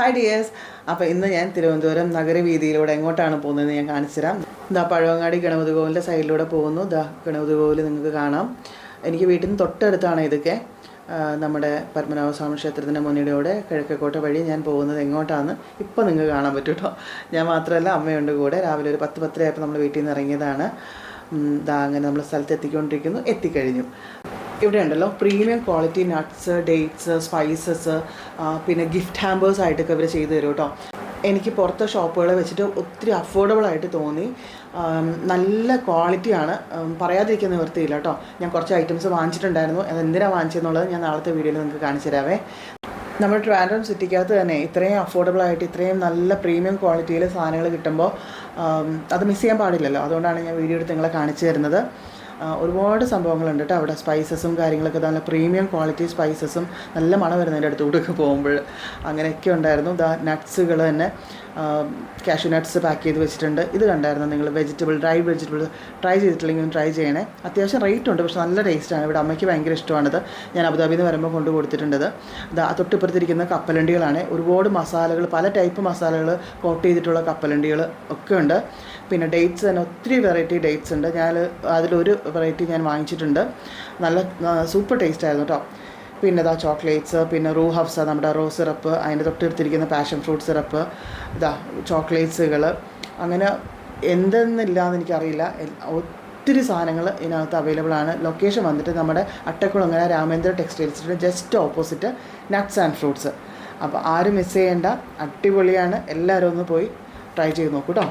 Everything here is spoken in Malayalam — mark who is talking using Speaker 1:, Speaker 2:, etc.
Speaker 1: ഹായ് ഡിയേഴ്സ് അപ്പോൾ ഇന്ന് ഞാൻ തിരുവനന്തപുരം നഗരവീതിയിലൂടെ എങ്ങോട്ടാണ് പോകുന്നതെന്ന് ഞാൻ കാണിച്ചുതരാം. ഇതാ പഴവങ്ങാടി ഗണപതി കോവിലിന്റെ സൈഡിലൂടെ പോകുന്നു. ഇതാ ഗണപതി കോവിൽ നിങ്ങൾക്ക് കാണാം. എനിക്ക് വീട്ടിൽ നിന്ന് തൊട്ടടുത്താണ് ഇതൊക്കെ. നമ്മുടെ പത്മനാഭസ്വാമി ക്ഷേത്രത്തിന്റെ മുന്നിലൂടെ കിഴക്കേക്കോട്ട വഴി ഞാൻ പോകുന്നത് എങ്ങോട്ടാണ് ഇപ്പോൾ നിങ്ങൾക്ക് കാണാൻ പറ്റും കേട്ടോ ഞാൻ മാത്രമല്ല അമ്മയുണ്ട് കൂടെ. രാവിലെ ഒരു പത്ത് പത്തരയായപ്പോൾ നമ്മൾ വീട്ടിൽ നിന്ന് ഇറങ്ങിയതാണ്. ഇതാ ദാ അങ്ങനെ നമ്മൾ സ്ഥലത്ത് എത്തിക്കൊണ്ടിരിക്കുന്നു. എത്തിക്കഴിഞ്ഞു. ഇവിടെ ഉണ്ടല്ലോ premium quality nuts dates spices പിന്നെ ഗിഫ്റ്റ് ഹാമ്പേഴ്സ് ആയിട്ടൊക്കെ ഇവർ ചെയ്തു തരും കേട്ടോ. എനിക്ക് പുറത്തെ ഷോപ്പുകളെ വെച്ചിട്ട് ഒത്തിരി അഫോർഡബിൾ ആയിട്ട് തോന്നി. നല്ല ക്വാളിറ്റിയാണ് പറയാതിരിക്കുന്ന നിവൃത്തിയില്ല കേട്ടോ. ഞാൻ കുറച്ച് ഐറ്റംസ് വാങ്ങിച്ചിട്ടുണ്ടായിരുന്നു. അത് എന്തിനാണ് വാങ്ങിച്ചതെന്നുള്ളത് ഞാൻ നാളത്തെ വീഡിയോയിൽ നിങ്ങൾക്ക് കാണിച്ചു തരാവേ. നമ്മുടെ ട്രാൻഡ്രം സിറ്റിക്കകത്ത് തന്നെ ഇത്രയും അഫോർഡബിൾ ആയിട്ട് ഇത്രയും നല്ല പ്രീമിയം ക്വാളിറ്റിയിൽ സാധനങ്ങൾ കിട്ടുമ്പോൾ അത് മിസ് ചെയ്യാൻ പാടില്ലല്ലോ. അതുകൊണ്ടാണ് ഞാൻ വീഡിയോ എടുത്ത് നിങ്ങളെ കാണിച്ചു തരുന്നത്. ഒരുപാട് സംഭവങ്ങളുണ്ട് കേട്ടോ അവിടെ സ്പൈസസും കാര്യങ്ങളൊക്കെ നല്ല പ്രീമിയം ക്വാളിറ്റി സ്പൈസസും നല്ല മണം വരുന്നതിന്റെ അടുത്തൂടെയൊക്കെ പോകുമ്പോൾ അങ്ങനെയൊക്കെ ഉണ്ടായിരുന്നു. ദാ നട്ട്സുകൾ തന്നെ കാഷ്യൂ നട്ട്സ് പാക്ക് ചെയ്ത് വെച്ചിട്ടുണ്ട്. ഇത് കണ്ടായിരുന്നു നിങ്ങൾ? വെജിറ്റബിൾ ഡ്രൈ വെജിറ്റബിൾ ട്രൈ ചെയ്തിട്ടില്ലെങ്കിൽ ട്രൈ ചെയ്യണേ. അത്യാവശ്യം റേറ്റ് ഉണ്ട് പക്ഷെ നല്ല ടേസ്റ്റാണ് ഇവിടെ അമ്മയ്ക്ക് ഭയങ്കര ഇഷ്ടമാണിത്. ഞാൻ അബുദാബിയിൽ നിന്ന് വരുമ്പോൾ കൊണ്ട് കൊടുത്തിട്ടുണ്ടത് തൊട്ടിപ്പുറത്തിരിക്കുന്ന കപ്പലണ്ടികളാണ്. ഒരുപാട് മസാലകൾ പല ടൈപ്പ് മസാലകൾ കോട്ട് ചെയ്തിട്ടുള്ള കപ്പലണ്ടികൾ ഒക്കെ ഉണ്ട്. പിന്നെ ഡേറ്റ്സ് തന്നെ ഒത്തിരി വെറൈറ്റി ഡേറ്റ്സ് ഉണ്ട്. ഞാൻ അതിലൊരു വെറൈറ്റി ഞാൻ വാങ്ങിച്ചിട്ടുണ്ട്. നല്ല സൂപ്പർ ടേസ്റ്റ് ആയിരുന്നു കേട്ടോ പിന്നെ ഇതാ ചോക്ലേറ്റ്സ് പിന്നെ റൂ ഹഫ്സ നമ്മുടെ റോ സിറപ്പ് അതിന്റെ തൊട്ടടുത്തിരിക്കുന്ന പാഷൻ ഫ്രൂട്ട് സിറപ്പ് ഇതാ ചോക്ലേറ്റ്സുകൾ അങ്ങനെ എന്തെന്നില്ലാന്ന് എനിക്കറിയില്ല. ഒത്തിരി സാധനങ്ങൾ ഇതിനകത്ത് അവൈലബിൾ ആണ്. ലൊക്കേഷൻ വന്നിട്ട് നമ്മുടെ Attakulangara Ramendra ടെക്സ്റ്റൈൽസിന്റെ just opposite nuts and fruits അപ്പോൾ ആരും മിസ് ചെയ്യേണ്ട. അടിപൊളിയാണ്. എല്ലാവരും ഒന്ന് പോയി ട്രൈ ചെയ്ത് നോക്കൂ കേട്ടോ